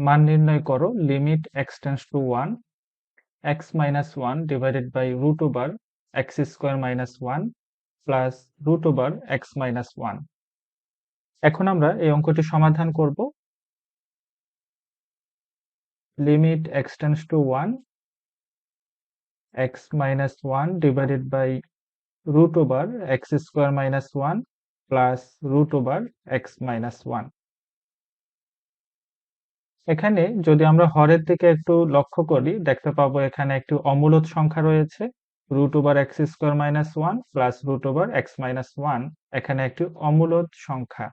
মান নির্ণয় করো limit x tends to one x minus one divided by root over x square minus one plus root over x minus one এখন আমরা এই অঙ্কটি সমাধান করব। Limit x tends to one x minus one divided by root over x square minus one plus root over x minus one এখানে যদি আমরা হরের দিকে একটু লক্ষ্য করি, দেখতে পাবো এখানে একটি অমূলত সংখ্যা রয়েছে root over x square minus one plus root over x minus one এখানে একটি অমূলত সংখ্যা।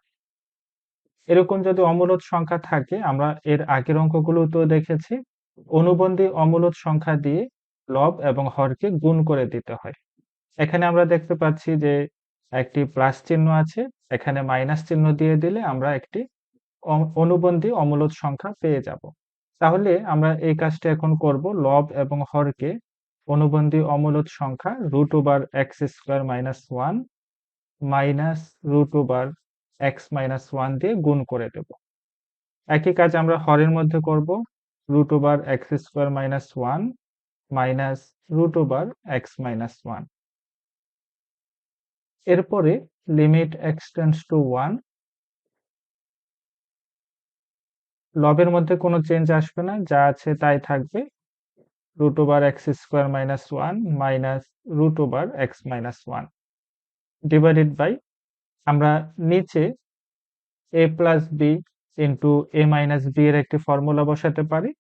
এরকম যদি অমূলত সংখ্যা থাকে, আমরা এর আগের অঙ্কগুলো তো দেখেছি, অনুবন্ধী অমূলত সংখ্যা দিয়ে লব এবং হরকে গুণ করে দিতে হয়। এখানে আমরা দেখতে পাচ্ছি যে একটি প্লাস চিহ্ন আছে, এখানে মাইনাস চিহ্ন দিয়ে দিলে আমরা একটি অনুবন্ধী অমূলত সংখ্যা পেয়ে যাব। তাহলে আমরা এই কাজটা এখন করব লব এবং হরকে অনুবন্ধী অমূলত সংখ্যা root over x square minus one minus root over x minus one দিয়ে গুণ করে দেব। একই কাজ আমরা হরের মধ্যে করব। Root over x square minus one minus root over x minus one এরপরে limit x tends to one লবের মধ্যে কোনো চেঞ্জ আসবে না, যা আছে তাই থাকবে। Root over x square minus one minus root over x minus one divided by আমরা নিচে a plus b into a minus b এর একটি ফর্মুলা বসাতে পারি।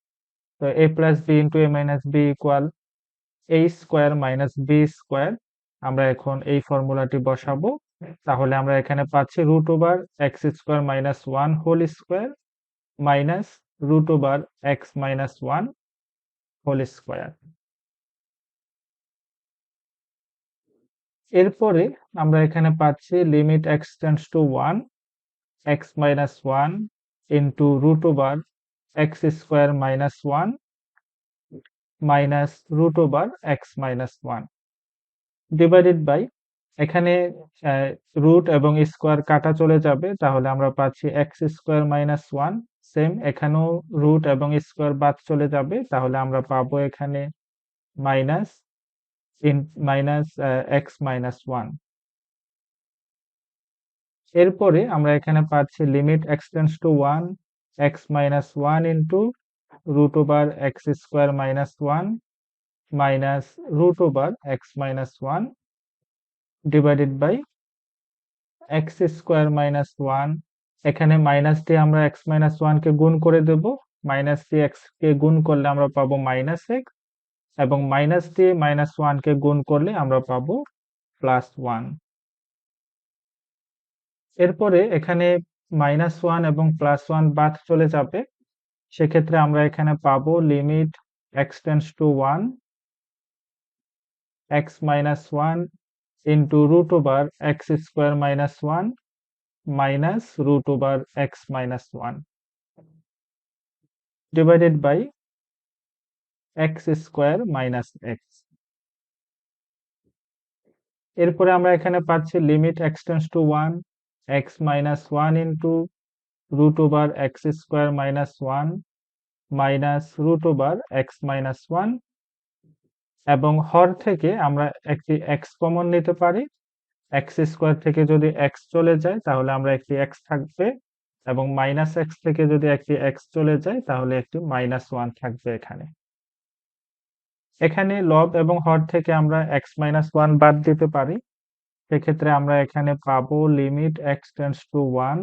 তো a plus b into a minus b equal a square minus b square আমরা এখন এই ফর্মুলাটি বসাবো। তাহলে আমরা এখানে পাচ্ছি root over x square minus one whole square minus root over x minus one whole square এরপরে আমরা এখানে পাচ্ছি limit x tends to one x minus one into root over x square minus one minus root over x minus one divided by এখানে root এবং square কাটা চলে যাবে, তাহলে আমরা পাচ্ছি x square minus one same এখানেও রুট এবং স্কোয়ার বাদ চলে যাবে, তাহলে আমরা পাবো এখানে minus in minus x minus one এরপরে আমরা এখানে পাচ্ছি limit x tends to one x minus one into root over x square minus one minus root over x minus one divided by x square minus one এখানে minus দিয়ে আমরা x minus ওয়ানকে গুণ করে দেব। মাইনাস দিয়ে x কে গুণ করলে আমরা পাবো মাইনাস এক্স এবং মাইনাস দিয়ে মাইনাস ওয়ানকে গুণ করলে আমরা পাবো প্লাস ওয়ান এরপরে এখানে মাইনাস ওয়ান এবং প্লাস ওয়ান বাদ চলে যাবে। সেক্ষেত্রে আমরা এখানে পাবো limit x tends to one x minus one into root over x square minus one minus root over x minus 1 divided by x square minus x এরপরে আমরা এখানে পাচ্ছি limit x tends to 1 x minus 1 into root over x square minus 1 minus root over x minus 1 এবং হর থেকে আমরা একটি x common নিতে পারি। এক্স স্কোয়ার থেকে যদি এক্স চলে যায়, তাহলে আমরা একটি এক্স থাকবে এবং মাইনাস এক্স থেকে যদি একটি এক্স চলে যায়, তাহলে একটি মাইনাস ওয়ান থাকবে এখানে। এখানে লব এবং হর থেকে আমরা এক্স মাইনাস ওয়ান বাদ দিতে পারি। সেক্ষেত্রে আমরা এখানে পাবো limit x tends to one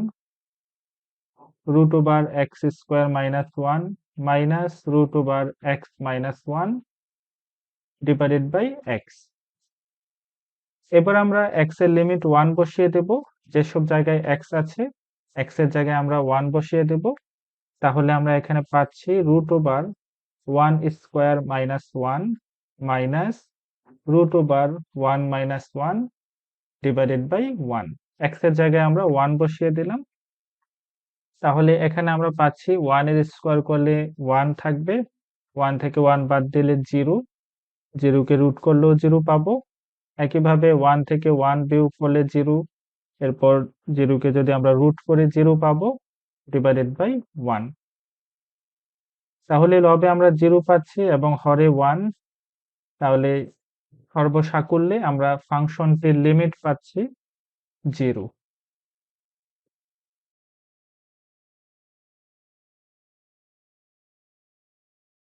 root over x square minus one minus root over x minus one divided by x এবার আমরা এক্সের লিমিট ওয়ান বসিয়ে দেব। যেসব জায়গায় এক্স আছে এক্সের জায়গায় আমরা ওয়ান বসিয়ে দেব। তাহলে আমরা এখানে পাচ্ছি root over one square minus one minus root over one minus one divided by one এক্সের জায়গায় আমরা ওয়ান বসিয়ে দিলাম। তাহলে এখানে আমরা পাচ্ছি ওয়ানের স্কোয়ার করলে ওয়ান থাকবে। ওয়ান থেকে ওয়ান বাদ দিলে জিরো জিরোকে রুট করলেও জিরো পাবো। একইভাবে ওয়ান থেকে ওয়ান বিয়োগ করলে জিরো, এরপর জিরোকে যদি আমরা রুট করে জিরো পাবো ডিভাইডেড বাই ওয়ান তাহলে লবে আমরা জিরো পাচ্ছি এবং হরে ওয়ান তাহলে সর্বসাকুল্যে আমরা ফাংশনটির লিমিট পাচ্ছি জিরো।